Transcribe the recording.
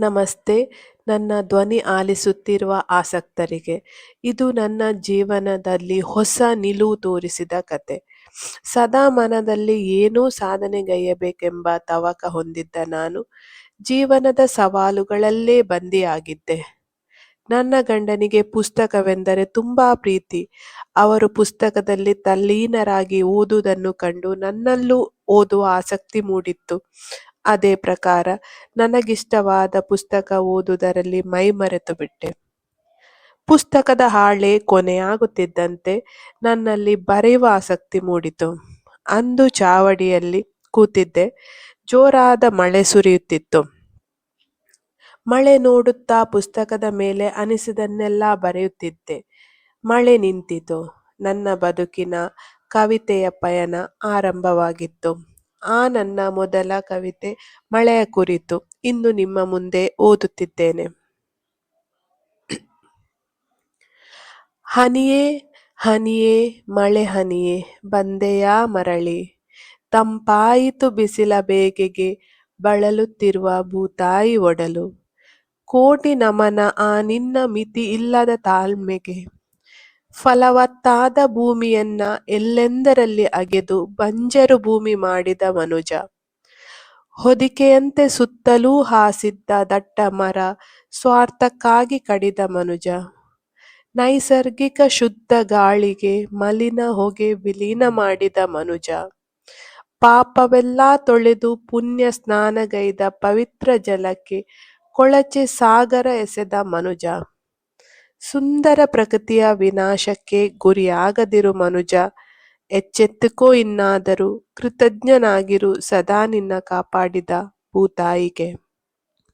ನಮಸ್ತೆ. ನನ್ನ ಧ್ವನಿ ಆಲಿಸುತ್ತಿರುವ ಆಸಕ್ತರಿಗೆ, ಇದು ನನ್ನ ಜೀವನದಲ್ಲಿ ಹೊಸ ನಿಲುವು ತೋರಿಸಿದ ಕತೆ. ಸದಾ ಮನದಲ್ಲಿ ಏನೋ ಸಾಧನೆಗೈಯಬೇಕೆಂಬ ತವಕ ಹೊಂದಿದ್ದ ನಾನು, ಜೀವನದ ಸವಾಲುಗಳಲ್ಲೇ ಬಂದಿಯಾಗಿದ್ದೆ. ನನ್ನ ಗಂಡನಿಗೆ ಪುಸ್ತಕವೆಂದರೆ ತುಂಬಾ ಪ್ರೀತಿ. ಅವರು ಪುಸ್ತಕದಲ್ಲಿ ತಲ್ಲೀನರಾಗಿ ಓದುವುದನ್ನು ಕಂಡು ನನ್ನಲ್ಲೂ ಓದುವ ಆಸಕ್ತಿ ಮೂಡಿತ್ತು. ಅದೇ ಪ್ರಕಾರ ನನಗಿಷ್ಟವಾದ ಪುಸ್ತಕ ಓದುವುದರಲ್ಲಿ ಮೈಮರೆತು ಬಿಟ್ಟೆ. ಪುಸ್ತಕದ ಹಾಳೆ ಕೊನೆಯಾಗುತ್ತಿದ್ದಂತೆ ನನ್ನಲ್ಲಿ ಬರೆಯುವ ಆಸಕ್ತಿ ಮೂಡಿತು. ಅಂದು ಚಾವಡಿಯಲ್ಲಿ ಕೂತಿದ್ದೆ, ಜೋರಾದ ಮಳೆ ಸುರಿಯುತ್ತಿತ್ತು. ಮಳೆ ನೋಡುತ್ತಾ ಪುಸ್ತಕದ ಮೇಲೆ ಅನಿಸಿದನ್ನೆಲ್ಲ ಬರೆಯುತ್ತಿದ್ದೆ. ಮಳೆ ನಿಂತಿತು. ನನ್ನ ಬದುಕಿನ ಕವಿತೆಯ ಪಯಣ ಆರಂಭವಾಗಿತ್ತು. ಆ ನನ್ನ ಮೊದಲ ಕವಿತೆ ಮಳೆಯ ಕುರಿತು ಇಂದು ನಿಮ್ಮ ಮುಂದೆ ಓದುತ್ತಿದ್ದೇನೆ. ಹನಿಯೇ ಹನಿಯೇ, ಮಳೆ ಹನಿಯೇ, ಬಂದೆಯಾ ಮರಳಿ. ತಂಪಾಯಿತು ಬಿಸಿಲ ಬೇಗೆಗೆ ಬಳಲುತ್ತಿರುವ ಭೂತಾಯಿ ಒಡಲು. ಕೋಟಿ ನಮನ ಆ ನಿನ್ನ ಮಿತಿ ಇಲ್ಲದ ತಾಳ್ಮೆಗೆ. ಫಲವತ್ತಾದ ಭೂಮಿಯನ್ನ ಎಲ್ಲೆಂದರಲ್ಲಿ ಅಗೆದು ಬಂಜರು ಭೂಮಿ ಮಾಡಿದ ಮನುಜ. ಹೊದಿಕೆಯಂತೆ ಸುತ್ತಲೂ ಹಾಸಿದ್ದ ದಟ್ಟ ಮರ ಸ್ವಾರ್ಥಕ್ಕಾಗಿ ಕಡಿದ ಮನುಜ. ನೈಸರ್ಗಿಕ ಶುದ್ಧ ಗಾಳಿಗೆ ಮಲಿನ ಹೊಗೆ ವಿಲೀನ ಮಾಡಿದ ಮನುಜ. ಪಾಪವೆಲ್ಲ ತೊಳೆದು ಪುಣ್ಯ ಸ್ನಾನಗೈದ ಪವಿತ್ರ ಜಲಕ್ಕೆ ಕೊಳಚೆ ಸಾಗರ ಎಸೆದ ಮನುಜ. ಸುಂದರ ಪ್ರಕೃತಿಯ ವಿನಾಶಕ್ಕೆ ಗುರಿಯಾಗದಿರು ಮನುಜ. ಎಚ್ಚೆತ್ತುಕೋ ಇನ್ನಾದರೂ ಕೃತಜ್ಞನಾಗಿರು ಸದಾ ನಿನ್ನ ಕಾಪಾಡಿದ ಭೂತಾಯಿಗೆ.